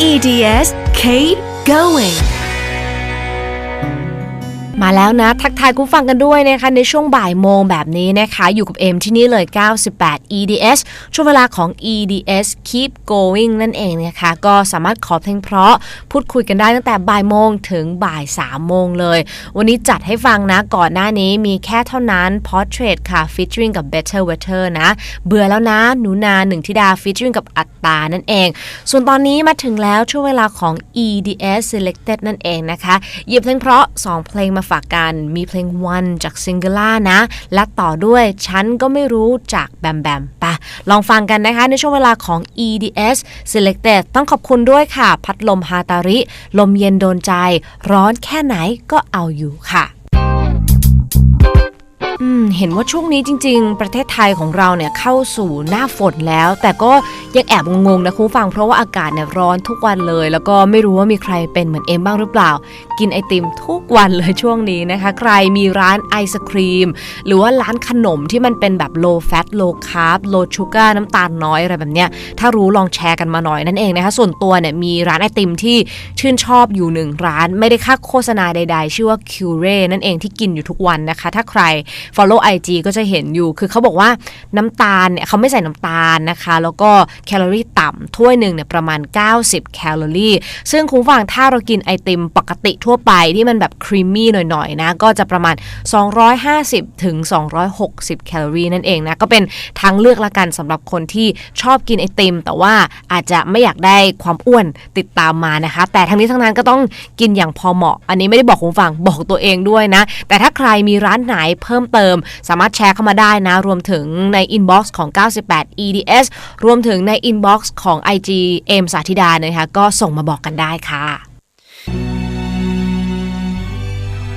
EDS Keep going มาแล้วนะ ทักทายคุณฟังกันด้วยนะคะในช่วงบ่ายโมงแบบนี้นะคะอยู่กับเอ็มที่นี่เลย 98 EDS ช่วงเวลาของ EDS Keep Going นั่นเองนะคะก็สามารถขอเพลงเพราะพูดคุยกันได้ตั้งแต่บ่ายโมงถึงบ่าย3โมงเลย วันนี้จัดให้ฟังนะก่อนหน้านี้มีแค่เท่านั้น Portrait ค่ะ featuring กับ Better Weather นะ เบื่อแล้วนะหนูนาหนึ่งธิดา featuring กับอัตตานั่นเอง ส่วนตอนนี้มาถึงแล้วช่วงเวลาของ EDS Selected นั่นเองนะคะหยิบเพลงเพราะ 2 เพลงมาฝากกันมีเพลง One จากซิงเกิล่านะ และต่อด้วยฉันก็ไม่รู้จากแบมแบมปะลองฟังกันนะคะในช่วงเวลาของ EDS Selected ต้องขอบคุณด้วยค่ะ พัดลมฮาตาริ ลมเย็นโดนใจ ร้อนแค่ไหนก็เอาอยู่ค่ะ เห็นว่าช่วงนี้จริง ๆ ประเทศไทยของเราเนี่ยเข้าสู่หน้าฝนแล้ว แต่ก็ยังแอบงงๆนะคุณฟังเพราะว่าอากาศเนี่ยร้อนทุกวันเลย แล้วก็ไม่รู้ว่ามีใครเป็นเหมือนเอ็มบ้างหรือเปล่า กินไอติมทุกวันเลยช่วงนี้นะคะ ใครมีร้านไอศครีม หรือว่าร้านขนมที่มันเป็นแบบ low fat low carb low sugar น้ำตาลน้อยอะไรแบบเนี้ยถ้ารู้ลองแชร์กันมาหน่อยนั่นเองนะคะส่วนตัวเนี่ยมีร้านไอติมที่ชื่นชอบอยู่หนึ่งร้าน ไม่ได้ค่าโฆษณาใด ๆ ชื่อว่า Cure นั่นเองที่กินอยู่ทุกวันนะคะ ถ้าใคร follow IG ก็จะเห็นอยู่ คือเขาบอกว่าน้ำตาลเนี่ยเขาไม่ใส่น้ำตาลนะคะ แล้วก็แคลอรี่ต่ำถ้วยหนึ่งเนี่ยประมาณ 90 แคลอรี่ ซึ่งคุณฟังถ้าเรากินไอติมปกติทั่วไปที่มันแบบครีมมี่หน่อยๆนะ ก็จะประมาณ 250ถึง260 แคลอรี่นั่นเองนะ ก็เป็นทางเลือกละกันสำหรับคนที่ชอบกินไอติม แต่ว่าอาจจะไม่อยากได้ความอ้วนติดตามมานะคะ แต่ทั้งนี้ทั้งนั้นก็ต้องกินอย่างพอเหมาะ อันนี้ไม่ได้บอกคุณฟังบอกตัวเองด้วยนะ แต่ถ้าใครมีร้านไหนเพิ่มเติมสามารถแชร์เข้ามาได้นะ รวมถึงใน inbox ของ 98 EDS รวมถึงใน inbox ของ IG เอมสาธิดานะคะก็ส่งมาบอกกันได้ค่ะ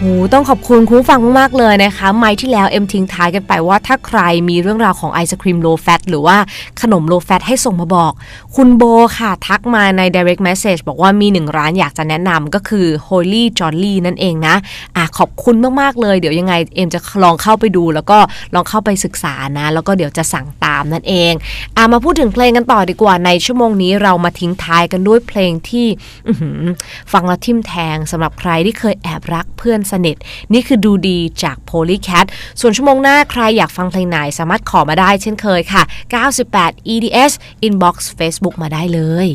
หต้องขอบคุณคุณฟังมากๆเลยนะคะ ไม้ที่แล้วเอ็มทิ้งท้ายกันไปว่าถ้าใครมีเรื่องราวของไอศครีมโลแฟตหรือว่าขนมโลแฟตให้ส่งมาบอก คุณโบค่ะ ทักมาใน direct message บอกว่ามีหนึ่งร้านอยากจะแนะนำก็คือ Holy Jolly นั่นเองนะอะขอบคุณมากๆเลย เดี๋ยวยังไงเอ็มจะลองเข้าไปดู แล้วก็ลองเข้าไปศึกษานะ แล้วก็เดี๋ยวจะสั่งตามนั่นเองอะมาพูดถึงเพลงกันต่อดีกว่าในชั่วโมงนี้เรามาทิ้งท้ายกันด้วยเพลงที่ฟังแล้วทิ่มแทงสำหรับใครที่เคยแอบรักเพื่อนสนิท นี่คือดูดีจาก Polycat ส่วนชั่วโมงหน้าใครอยากฟังเพลงไหนสามารถขอมาได้เช่นเคยค่ะ 98 EDS Inbox Facebook มาได้เลย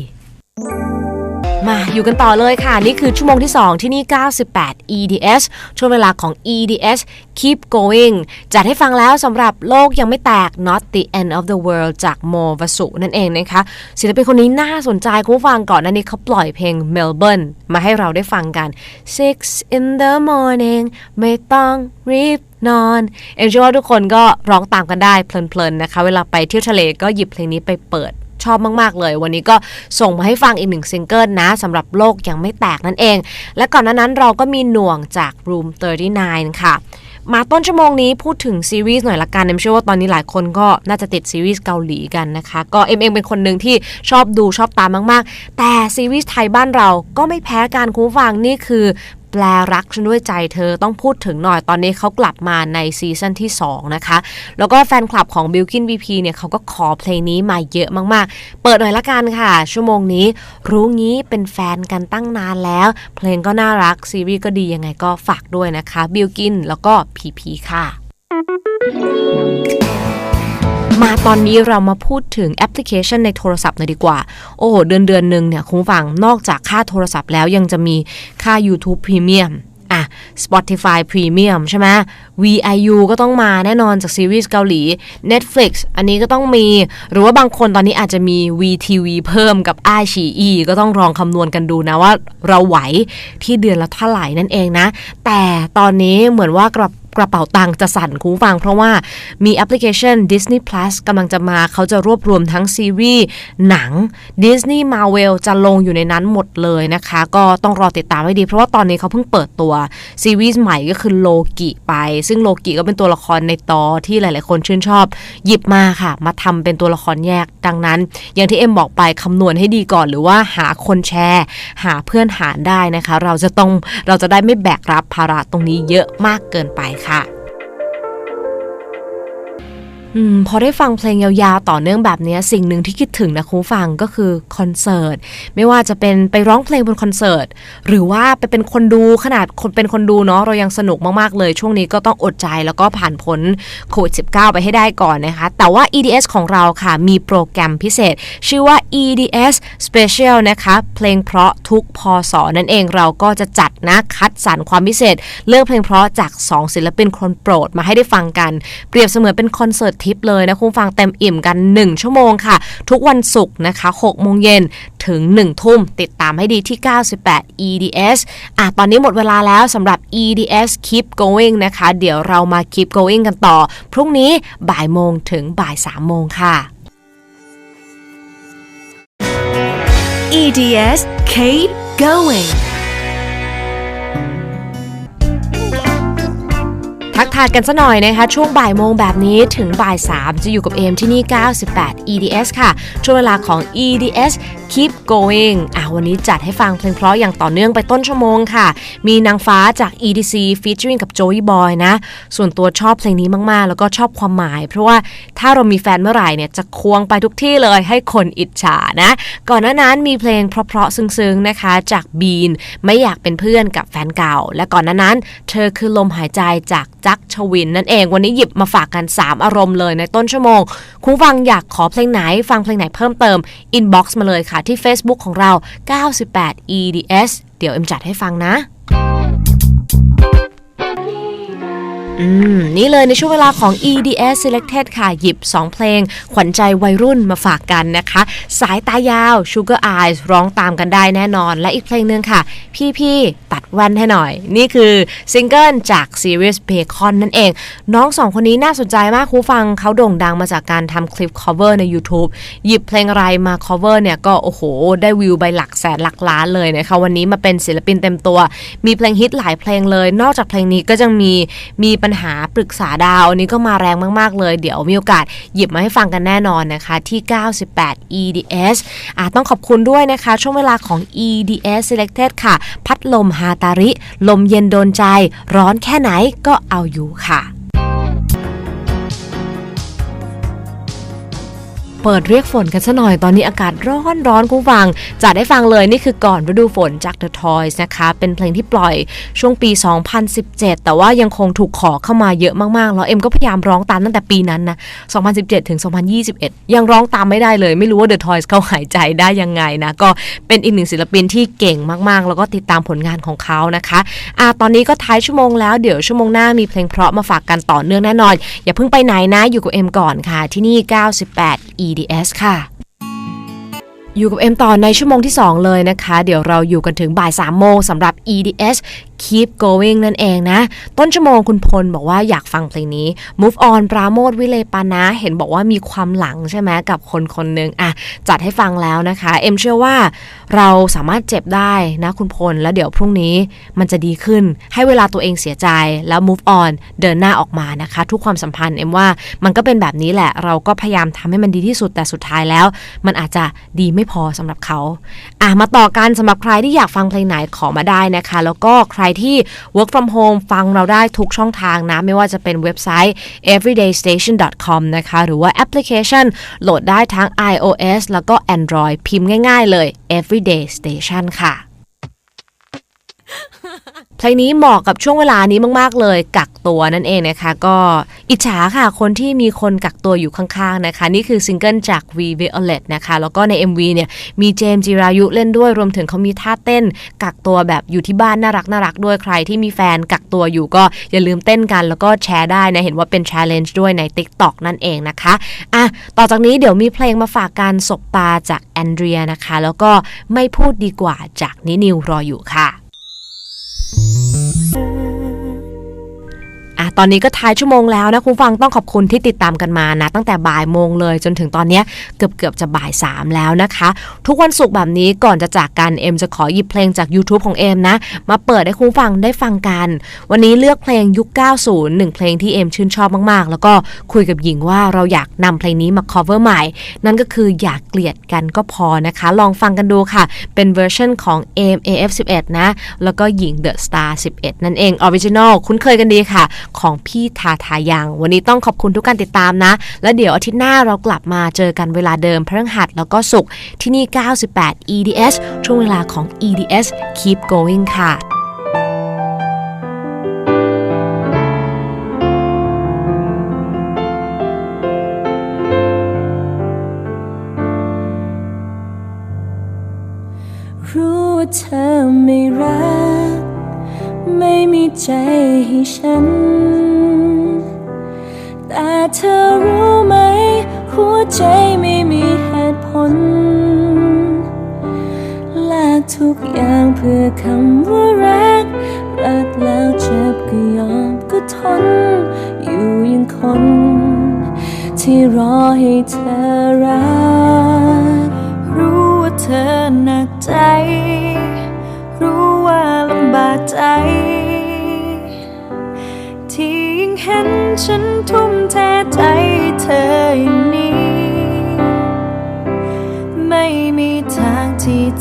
มาอยู่กันต่อเลยค่ะ นี่คือชั่วโมงที่ 2 ที่นี่ 98 EDS ช่วงเวลาของ EDS Keep Going จัดให้ฟังแล้วสำหรับโลกยังไม่แตก Not the End of the World จากโมวสุนั่นเองนะคะศิลปินคนนี้น่าสนใจคุณฟังก่อนหน้านี้เขาปล่อยเพลง Melbourne มาให้เราได้ฟังกัน Six in the morning ไม่ต้องรีบนอนเอ็มเชื่อว่าทุกคนก็ร้องตามกันได้เพลินๆนะคะ เวลาไปเที่ยวทะเลก็หยิบเพลงนี้ไปเปิด ชอบมาก ๆ เลย วันนี้ก็ส่งมาให้ฟังอีกหนึ่งซิงเกิลนะสำหรับโลกยังไม่แตกนั่นเอง และก่อนหน้านั้นเราก็มีหน่วงจาก Room 39 ค่ะมาต้นชั่วโมงนี้พูดถึงซีรีส์หน่อยละกันเอ็มเชื่อว่าตอนนี้หลายคนก็น่าจะติดซีรีส์เกาหลีกันนะคะ ก็เอ็มเองเป็นคนหนึ่งที่ชอบดูชอบตามมาก ๆ แต่ซีรีส์ไทยบ้านเราก็ไม่แพ้การคุ้ฟังนี่คือ แปลรักฉันด้วยใจเธอต้องพูดถึงหน่อยตอนนี้เขากลับมาในซีซั่นที่ 2 นะคะ แล้วก็แฟนคลับของ b i l k i n VP เนี่ยเขาก็ขอเพลงนี้มาเยอะมากๆ เปิดหน่อยละกันค่ะ ชั่วโมงนี้ รู้งี้เป็นแฟนกันตั้งนานแล้ว เพลงก็น่ารัก ซีรีส์ก็ดียังไงก็ฝากด้วยนะคะ b i l k i n แล้วก็ PP ค่ะ มาตอนนี้เรามาพูดถึงแอปพลิเคชันในโทรศัพท์หน่อยดีกว่า โอ้โห เดือนเดือนหนึ่งเนี่ยคุณฟังนอกจากค่าโทรศัพท์แล้วยังจะมีค่า YouTube Premium อะ Spotify Premium ใช่ไหม VIU ก็ต้องมาแน่นอนจากซีรีส์เกาหลี Netflix อันนี้ก็ต้องมี หรือว่าบางคนตอนนี้อาจจะมี VTV เพิ่มกับ i ชีอีก็ต้องลองคำนวณกันดูนะว่าเราไหวที่เดือนละเท่าไหร่นั่นเองนะ แต่ตอนนี้เหมือนว่ากระ กระเป๋าตังค์จะสั่นคูฟัง เพราะว่ามีแอปพลิเคชัน Disney Plus กำลังจะมาเขาจะรวบรวมทั้งซีรีส์หนัง Disney Marvel จะลงอยู่ในนั้นหมดเลยนะคะ ก็ต้องรอติดตามให้ดี เพราะว่าตอนนี้เขาเพิ่งเปิดตัวซีรีส์ใหม่ก็คือโลกิไป ซึ่งโลกิก็เป็นตัวละครในตอที่หลาย ๆ คนชื่นชอบ หยิบมาค่ะ มาทำเป็นตัวละครแยกดังนั้น อย่างที่เอ็มบอกไปคำนวณให้ดีก่อน หรือว่าหาคนแชร์ หาเพื่อนหารได้นะคะ เราจะต้องเราจะได้ไม่แบกรับภาระตรงนี้เยอะมากเกินไปค่ะ hạ อพอได้ฟังเพลงยาวๆ ต่อเนื่องแบบนี้สิ่งหนึ่งที่คิดถึงนะคุณฟังก็คือคอนเสิร์ตไม่ว่าจะเป็นไปร้องเพลงบนคอนเสิร์ตหรือว่าไปเป็นคนดูขนาดคนเป็นคนดูเนาะเรายังสนุกมากๆเลย ช่วงนี้ก็ต้องอดใจแล้วก็ผ่านพ้นโควิด -19 ไปให้ได้ก่อนนะคะ แต่ว่า EDS ของเราค่ะมีโปรแกรมพิเศษ ชื่อว่า EDS Special นะคะ เพลงเพราะทุกพศนั่นเองเราก็จะจัดนะคัดสรรความพิเศษ เลือกเพลงเพราะจาก 2 ศิลปินคนโปรดมาให้ได้ฟังกัน เปรียบเสมือนเป็นคอนเสิร์ตทิปเลยนะคุณฟังเต็มอิ่มกัน 1 ชั่วโมงค่ะ ทุกวันศุกร์นะคะ6โมงเย็นถึง 1 ทุ่ม ติดตามให้ดีที่ 98 EDS อะตอนนี้หมดเวลาแล้วสำหรับ EDS Keep Going นะคะ เดี๋ยวเรามา Keep Going กันต่อ พรุ่งนี้บ่ายโมงถึงบ่าย3โมงค่ะ EDS Keep Going ทักทายกันซะหน่อยนะคะ ช่วงบ่ายโมงแบบนี้ถึงบ่าย 3 จะอยู่กับเอมที่นี่ 98 EDS ค่ะ ช่วงเวลาของ EDS Keep Going อะวันนี้จัดให้ฟังเพลงเพราะอย่างต่อเนื่องไปต้นชั่วโมงค่ะ มีนางฟ้าจาก EDC featuring กับ Joey Boy นะ ส่วนตัวชอบเพลงนี้มาก ๆ แล้วก็ชอบความหมาย เพราะว่าถ้าเรามีแฟนเมื่อไหร่เนี่ยจะควงไปทุกที่เลยให้คนอิจฉานะ ก่อนหน้านั้นมีเพลงเพราะๆซึ้ง ๆ นะคะ จากบีนไม่อยากเป็นเพื่อนกับแฟนเก่า และก่อนหน้านั้น เธอคือลมหายใจจากจักชวินนั่นเองวันนี้หยิบมาฝากกัน 3 อารมณ์เลยในต้นชั่วโมง คุณฟังอยากขอเพลงไหนฟังเพลงไหนเพิ่มเติมอินบ็อกซ์มาเลยค่ะที่ Facebook ของเรา 98 EDS เดี๋ยวเอ็มจัดให้ฟังนะ อืม นี่เลยในช่วงเวลาของ EDS Selected ค่ะ หยิบ 2 เพลง ขวัญใจวัยรุ่นมาฝากกันนะคะ สายตายาว Sugar Eyes ร้องตามกันได้แน่นอน และอีกเพลงหนึ่งค่ะ พี่พี่ตัดแว่นให้หน่อย นี่คือซิงเกิลจาก Series Bacon นั่นเอง น้องสองคนนี้น่าสนใจมากคูฟังเขาโด่งดังมาจากการทำคลิป cover ใน YouTube หยิบเพลงอะไรมา cover เนี่ยก็โอ้โห ได้วิวไปหลักแสนหลักล้านเลยนะคะวันนี้มาเป็นศิลปินเต็มตัว มีเพลงฮิตหลายเพลงเลย นอกจากเพลงนี้ก็จะมีมีปัญหาปรึกษาดาวอันนี้ก็มาแรงมาก ๆ เลย เดี๋ยวมีโอกาสหยิบมาให้ฟังกันแน่นอนนะคะ ที่ 98 EDS อะต้องขอบคุณด้วยนะคะ ช่วงเวลาของ EDS Selected ค่ะ พัดลมฮาตาริ ลมเย็นโดนใจ ร้อนแค่ไหนก็เอาอยู่ค่ะ เปิดเรียกฝนกันซะหน่อยตอนนี้อากาศร้อนร้อนคุณฟัง จะได้ฟังเลยนี่คือก่อนฤดูฝนจาก The Toys นะคะ เป็นเพลงที่ปล่อยช่วงปี 2017 แต่ว่ายังคงถูกขอเข้ามาเยอะมากๆ แล้วเอ็มก็พยายามร้องตามตั้งแต่ปีนั้นนะ 2017 ถึง 2021 ยังร้องตามไม่ได้เลย ไม่รู้ว่า The Toys เขาหายใจได้ยังไงนะ ก็เป็นอีกหนึ่งศิลปินที่เก่งมากๆ แล้วก็ติดตามผลงานของเขานะคะอะตอนนี้ก็ท้ายชั่วโมงแล้วเดี๋ยวชั่วโมงหน้ามีเพลงเพราะมาฝากกันต่อเนื่องแน่นอน อย่าเพิ่งไปไหนนะอยู่กับเอ็มก่อนค่ะที่นี่ 98 BDS ค่ะ อยู่กับเอ็มต่อในชั่วโมงที่ 2 เลยนะคะ เดี๋ยวเราอยู่กันถึงบ่าย 3 โมงสำหรับ EDS Keep Going นั่นเองนะ ต้นชั่วโมงคุณพลบอกว่าอยากฟังเพลงนี้ Move On ปราโมทวิเลปานะ เห็นบอกว่ามีความหลังใช่ไหมกับคนคนหนึ่งอะ จัดให้ฟังแล้วนะคะ เอ็มเชื่อว่าเราสามารถเจ็บได้นะคุณพล แล้วเดี๋ยวพรุ่งนี้มันจะดีขึ้น ให้เวลาตัวเองเสียใจแล้ว move on เดินหน้าออกมานะคะ ทุกความสัมพันธ์เอ็มว่ามันก็เป็นแบบนี้แหละ เราก็พยายามทำให้มันดีที่สุดแต่สุดท้ายแล้ว มันอาจจะดีไม่พอสำหรับเขาอะมาต่อกันสำหรับใครที่อยากฟังเพลงไหนขอมาได้นะคะ แล้วก็ใครที่ work from home ฟังเราได้ทุกช่องทางนะ ไม่ว่าจะเป็นเว็บไซต์ everydaystation.com นะคะ หรือว่าแอปพลิเคชันโหลดได้ทั้ง iOS แล้วก็ Android พิมพ์ง่ายๆเลย everyday station ค่ะ เพลงนี้เหมาะกับช่วงเวลานี้มาก ๆ เลย กักตัวนั่นเองนะคะ ก็อิจฉาค่ะ คนที่มีคนกักตัวอยู่ข้าง ๆ นะคะ นี่คือซิงเกิลจาก V Violet นะคะ แล้วก็ใน MV เนี่ยมีเจมส์จิรายุเล่นด้วย รวมถึงเขามีท่าเต้น กักตัวแบบอยู่ที่บ้านน่ารักน่ารักด้วยใครที่มีแฟนกักตัวอยู่ก็อย่าลืมเต้นกัน แล้วก็แชร์ได้นะ เห็นว่าเป็น challenge ด้วยใน TikTok นั่นเองนะคะอะต่อจากนี้เดี๋ยวมีเพลงมาฝากการสบตาจากแอนเดรียนะคะ แล้วก็ไม่พูดดีกว่าจากนินิวรออยู่ค่ะ ตอนนี้ก็ท้ายชั่วโมงแล้วนะคุณฟังต้องขอบคุณที่ติดตามกันมานะ ตั้งแต่บ่ายโมงเลยจนถึงตอนนี้เกือบเกือบจะบ่ายสามแล้วนะคะ ทุกวันศุกร์แบบนี้ก่อนจะจากกันเอ็มจะขอหยิบเพลงจาก YouTube ของเอ็มนะ มาเปิดให้คุณฟังได้ฟังกัน วันนี้เลือกเพลงยุค 90 หนึ่งเพลงที่เอ็มชื่นชอบมากๆ แล้วก็คุยกับหญิงว่าเราอยากนำเพลงนี้มา cover ใหม่ นั่นก็คืออยากเกลียดกันก็พอนะคะ ลองฟังกันดูค่ะ เป็นเวอร์ชันของ AMAF 11 นะ แล้วก็หญิง The Star 11 นั่นเองออริจินอลคุ้นเคยกันดีค่ะขอของพี่ทาทายังวันนี้ต้องขอบคุณทุกการติดตามนะ และเดี๋ยวอาทิตย์หน้าเรากลับมาเจอกันเวลาเดิมพฤหัสแล้วก็ศุกร์ที่นี่ 98 EDS ช่วงเวลาของ EDS Keep Going ค่ะรู้ว่าเธอไม่รัก ใจให้ฉัน แต่เธอรู้ไหม หัวใจไม่มีเหตุผลแลกทุกอย่างเพื่อคำว่ารัก รักแล้วเจ็บก็ยอมก็ทน อยู่ยังคน ที่รอให้เธอ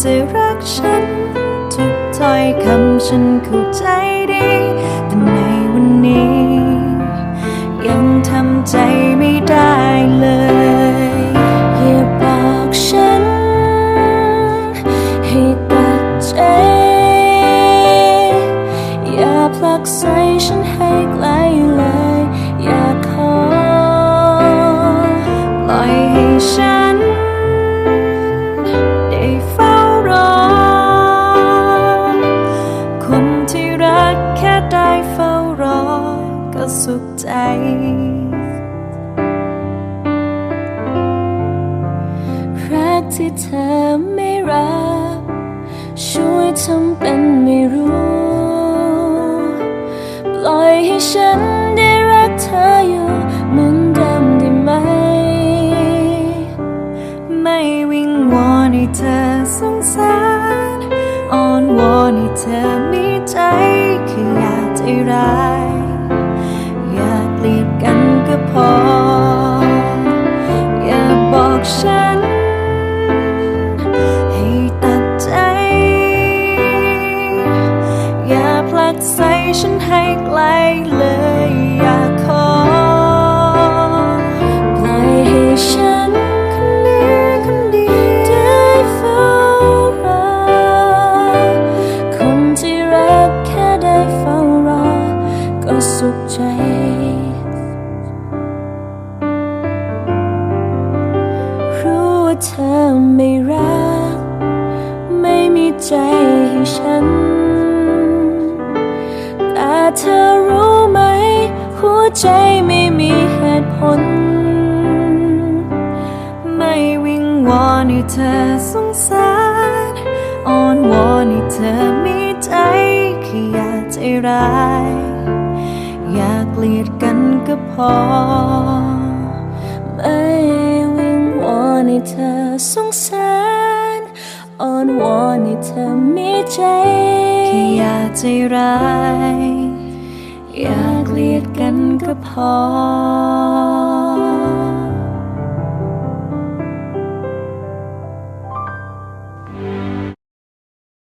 จะรักฉัน ทุกถ้อยคำฉันเข้าใจดี แต่ในวันนี้ ยังทำใจไม่ได้เลยอย่าบอกฉัน ให้ตัดใจ อย่าผลักใส่ฉันให้ไกลเลย อย่าขอปล่อยให้ฉัน ปล่อยให้ฉัน ฉันให้ไกลเลยอย่าขอ ปล่อยให้ฉันคนนี้คนเดียวได้เฝ้ารอคนที่รักแค่ได้เฝ้ารอ ก็สุขใจรู้ว่าเธอไม่รัก ไม่มีใจให้ฉัน เธอรู้ไหม หัวใจไม่มีเหตุผล ไม่วิงวอนให้เธอสงสารอ้อนวอนให้เธอมีใจแค่อยากใจร้าย อยากเกลียดกันก็พอ ไม่วิงวอนให้เธอสงสารอ้อนวอนให้เธอมีใจแค่อยากใจร้าย อยากเลียดกันก็พอ